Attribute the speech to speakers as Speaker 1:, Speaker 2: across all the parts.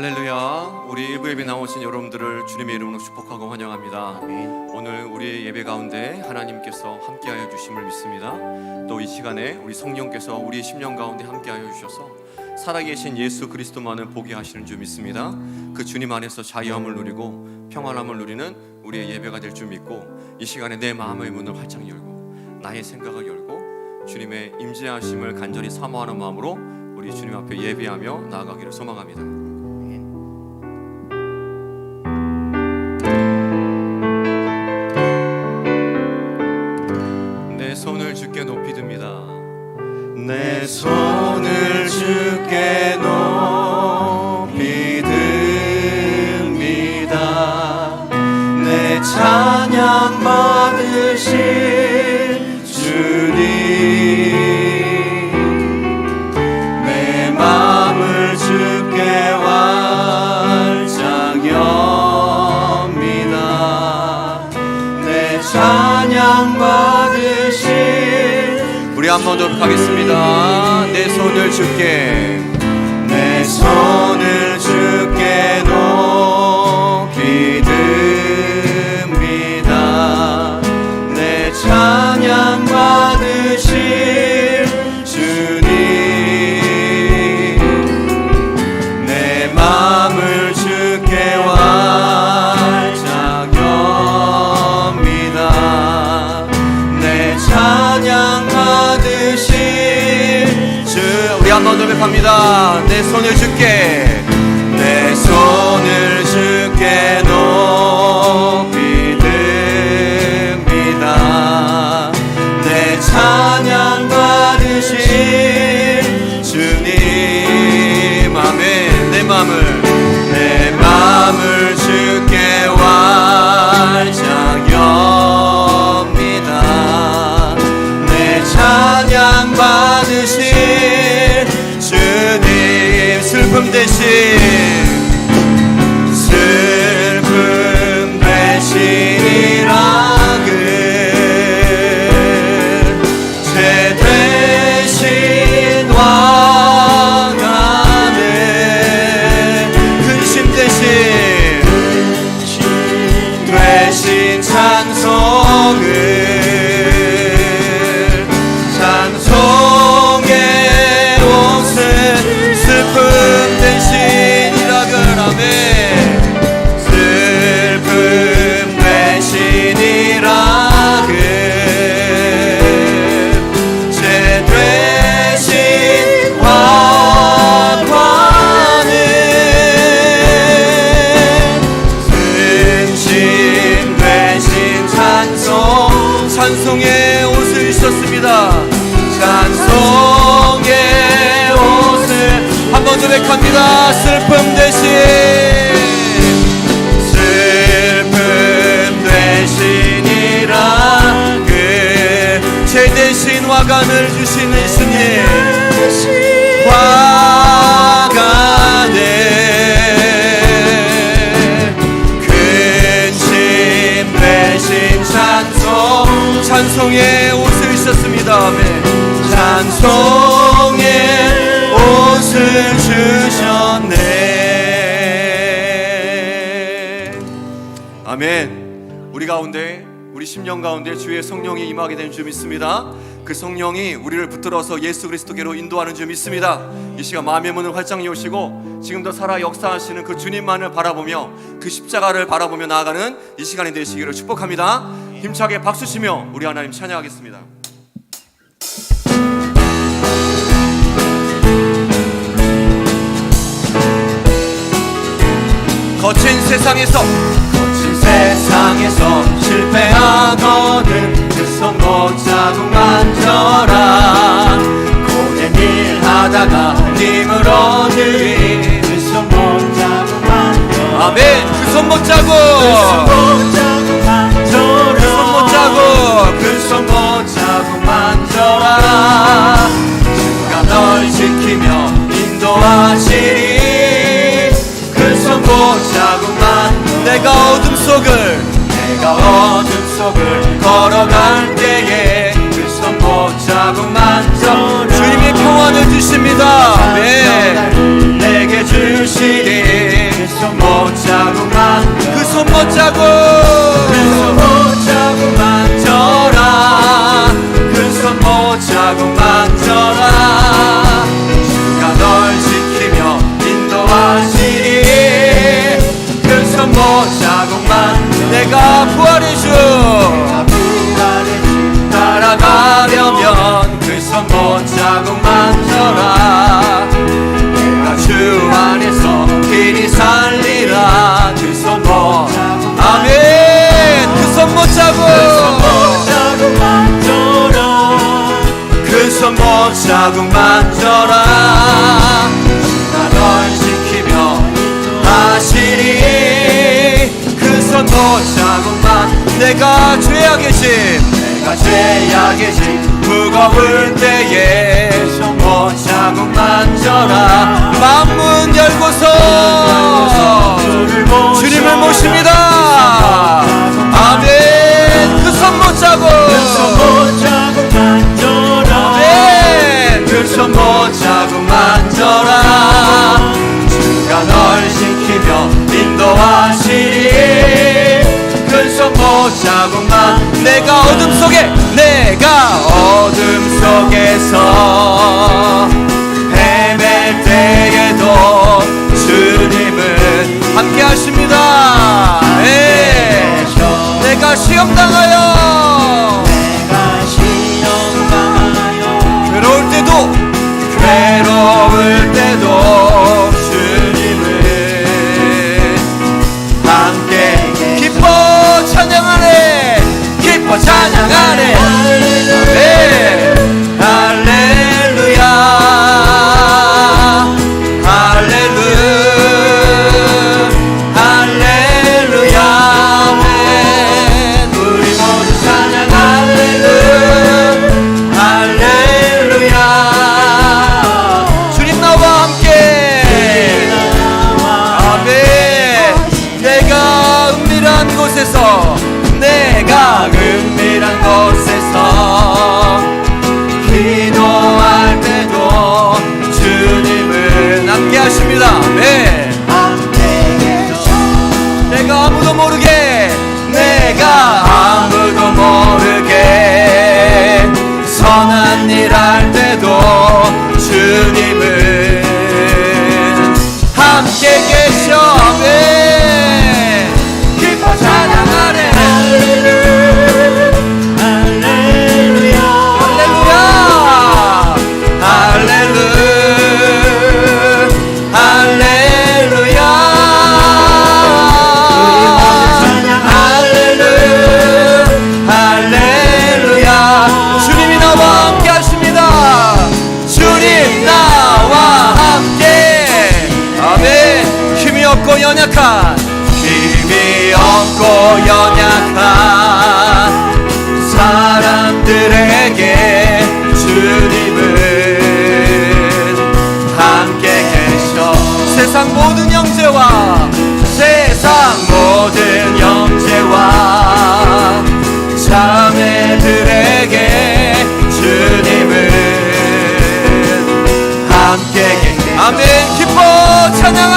Speaker 1: 할렐루야. 우리 일부 예배 나오신 여러분들을 주님의 이름으로 축복하고 환영합니다. 오늘 우리 예배 가운데 하나님께서 함께하여 주심을 믿습니다. 또 이 시간에 우리 성령께서 우리 심령 가운데 함께하여 주셔서 살아계신 예수 그리스도만을 보게 하시는 줄 믿습니다. 그 주님 안에서 자유함을 누리고 평안함을 누리는 우리의 예배가 될 줄 믿고 이 시간에 내 마음의 문을 활짝 열고 나의 생각을 열고 주님의 임재하심을 간절히 사모하는 마음으로 우리 주님 앞에 예배하며 나아가기를 소망합니다. 찬양 받으실 주님. 내 마음을 주께 활짝 엽니다. 내 찬양 받으실 우리 한번더 하겠습니다. 내 손을 주께 내 손을 내 손을 주께 고백합니다. 슬픔 대신. 슬픔 대신이라 그제 대신 화관을 주시는 예수님. 화관에 근심 대신 찬송 찬송의 옷을 주셨습니다. 아멘. 찬송의 주셨네. 아멘. 우리 가운데 우리 심령 가운데 주의 성령이 임하게 된 줄 믿습니다. 그 성령이 우리를 붙들어서 예수 그리스도께로 인도하는 줄 믿습니다. 이 시간 마음의 문을 활짝 여시고 지금도 살아 역사하시는 그 주님만을 바라보며 그 십자가를 바라보며 나아가는 이 시간이 되시기를 축복합니다. 힘차게 박수 치며 우리 하나님 찬양하겠습니다 세상에서. 거친 세상에서 실패하거든 그손 못자국 만져라. 고된 일 하다가 힘을 얻으리 그손 못자국 만져라. 아멘. 그손 그손 못자국 그손 못자국 만져라. 주가 널 지키며 인도하시 내가 어둠 속을 내가 어둠 속을 걸어갈 때에 그손 붙잡고 만져 주님의 평안을 주십니다. 아멘. 내게 주시리. 그손 붙잡고 만져 그손 붙잡고. 마구 만져라. 나널 지키며 하시니 그 손 놓자고만 내가 죄악의 짐 내가 죄악의 짐 무거울 때에 손 놓자고 만져라. 마음 문 열고서 주님을 모십니다. 내가 어둠 속에 내가 어둠 속에서 믿습니다. 네. 내가 아무도 모르게 내가 아무도 모르게 선한 일 할 때도 주님 아멘 기뻐 찬양하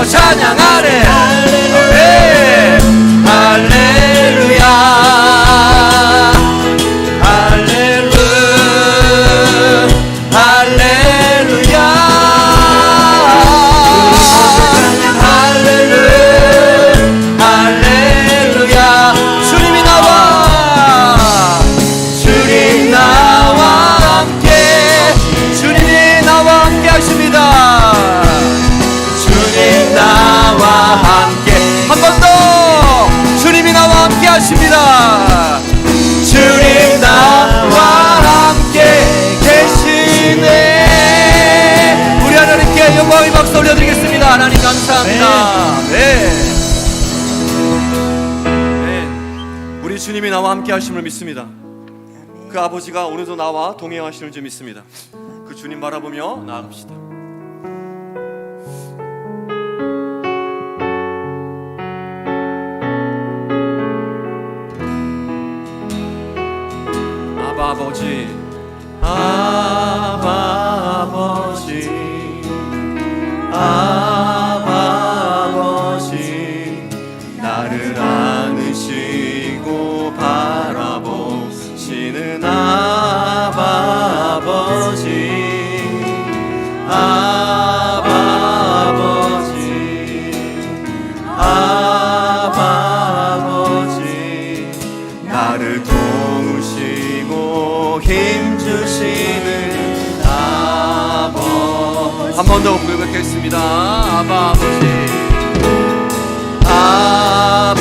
Speaker 1: 또 찬양하 감사합니다. 하나님 감사합니다. 네. 네. 네. 우리 주님이 나와 함께 하심을 믿습니다. 그 아버지가 오늘도 나와 동행하시는 줄 믿습니다. 그 주님 바라보며 나아갑시다. 아버지 아버지 힘주시는 아버지. 한 번 더 고백했습니다. 아버지. 아버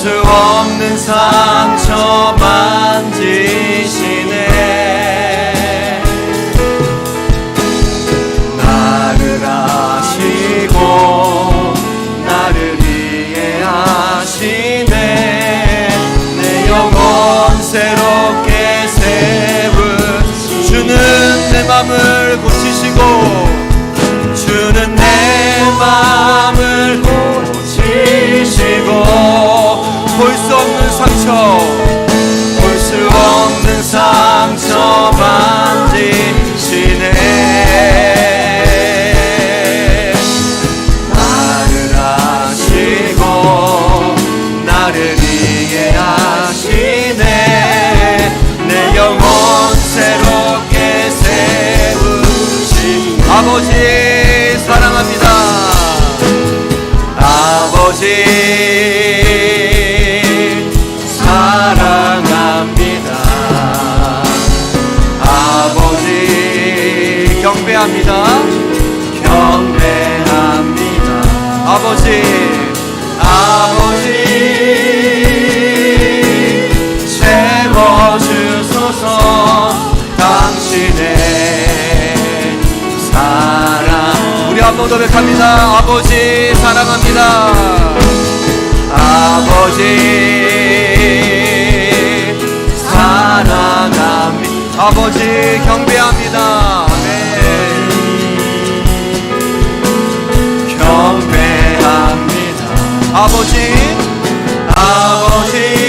Speaker 1: 수 없는 상처 만지시네. sim 고백합니다. 아버지 사랑합니다. 아버지 사랑합니다. 아버지 경배합니다. 경배합니다. 아버지 아버지